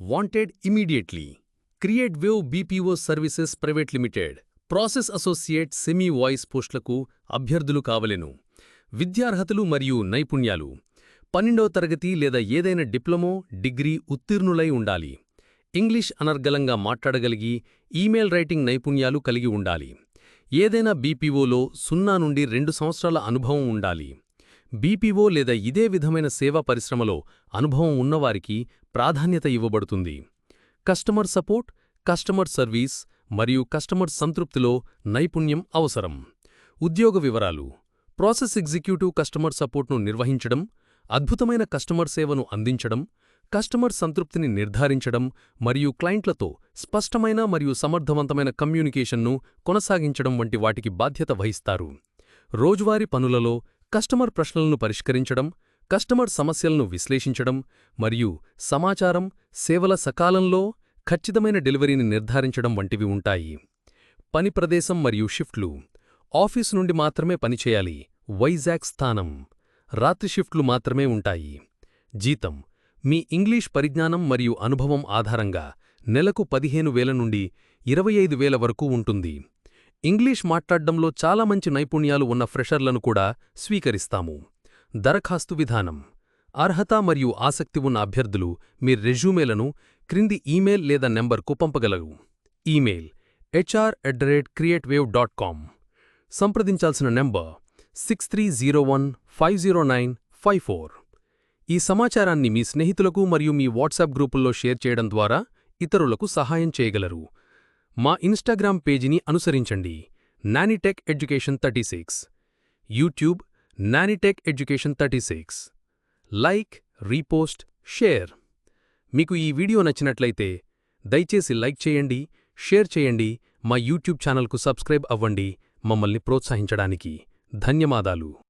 Wanted immediately Create Wave BPO services private limited process associate semi voice పోస్టులకు అభ్యర్థులు కావలెను. విద్యార్హతలు మరియు నైపుణ్యాలు. పన్నెండవ తరగతి లేదా ఏదైనా డిప్లొమో డిగ్రీ ఉత్తీర్ణులై ఉండాలి. ఇంగ్లీష్ అనర్గళంగా మాట్లాడగలిగి ఈమెయిల్ రైటింగ్ నైపుణ్యాలు కలిగి ఉండాలి. ఏదైనా బీపీఓలో సున్నా నుండి రెండు సంవత్సరాల అనుభవం ఉండాలి. బీపీఓ లేదా ఇదే విధమైన సేవా పరిశ్రమలో అనుభవం ఉన్నవారికి ప్రాధాన్యత ఇవ్వబడుతుంది. కస్టమర్ సపోర్ట్ కస్టమర్ సర్వీస్ మరియు కస్టమర్ సంతృప్తిలో నైపుణ్యం అవసరం. ఉద్యోగ వివరాలు. ప్రాసెస్ ఎగ్జిక్యూటివ్ కస్టమర్ సపోర్ట్ను నిర్వహించడం అద్భుతమైన కస్టమర్ సేవను అందించడం కస్టమర్ సంతృప్తిని నిర్ధారించడం మరియు క్లయింట్లతో స్పష్టమైన మరియు సమర్థవంతమైన కమ్యూనికేషన్ను కొనసాగించడం వంటి వాటికి బాధ్యత వహిస్తారు. రోజువారీ పనులలో కస్టమర్ ప్రశ్నలను పరిష్కరించడం కస్టమర్ సమస్యలను విశ్లేషించడం మరియు సమాచారం సేవల సకాలంలో ఖచ్చితమైన డెలివరీని నిర్ధారించడం వంటివి ఉంటాయి. పని ప్రదేశం మరియు షిఫ్ట్లు. ఆఫీసు నుండి మాత్రమే పనిచేయాలి వైజాగ్ స్థానం. రాత్రి షిఫ్ట్లు మాత్రమే ఉంటాయి. జీతం. మీ ఇంగ్లీష్ పరిజ్ఞానం మరియు అనుభవం ఆధారంగా నెలకు పదిహేను వేల నుండి ఇరవై ఐదు వేల వరకు ఉంటుంది. ఇంగ్లీష్ మాట్లాడ్డంలో చాలా మంచి నైపుణ్యాలు ఉన్న ఫ్రెషర్లను కూడా స్వీకరిస్తాము. దరఖాస్తు విధానం. అర్హత మరియు ఆసక్తి ఉన్న అభ్యర్థులు మీ రెజ్యూమేలను క్రింది ఈమెయిల్ లేదా నెంబర్కు పంపగలరు. Email HR at the rate Create Wave dot com. సంప్రదించాల్సిన number six three zero one five zero nine five four. ఈ సమాచారాన్ని మీ స్నేహితులకు మరియు మీ వాట్సాప్ గ్రూపుల్లో షేర్ చేయడం ద్వారా ఇతరులకు సహాయం చేయగలరు. మా ఇన్స్టాగ్రామ్ పేజీని అనుసరించండి. Nanitech education thirty six. YouTube Nanitech education thirty six. Like repost share. మీకు ఈ వీడియో నచ్చినట్లయితే దయచేసి లైక్ చేయండి షేర్ చేయండి మా యూట్యూబ్ ఛానల్కు సబ్స్క్రైబ్ అవ్వండి మమ్మల్ని ప్రోత్సహించడానికి. ధన్యవాదాలు.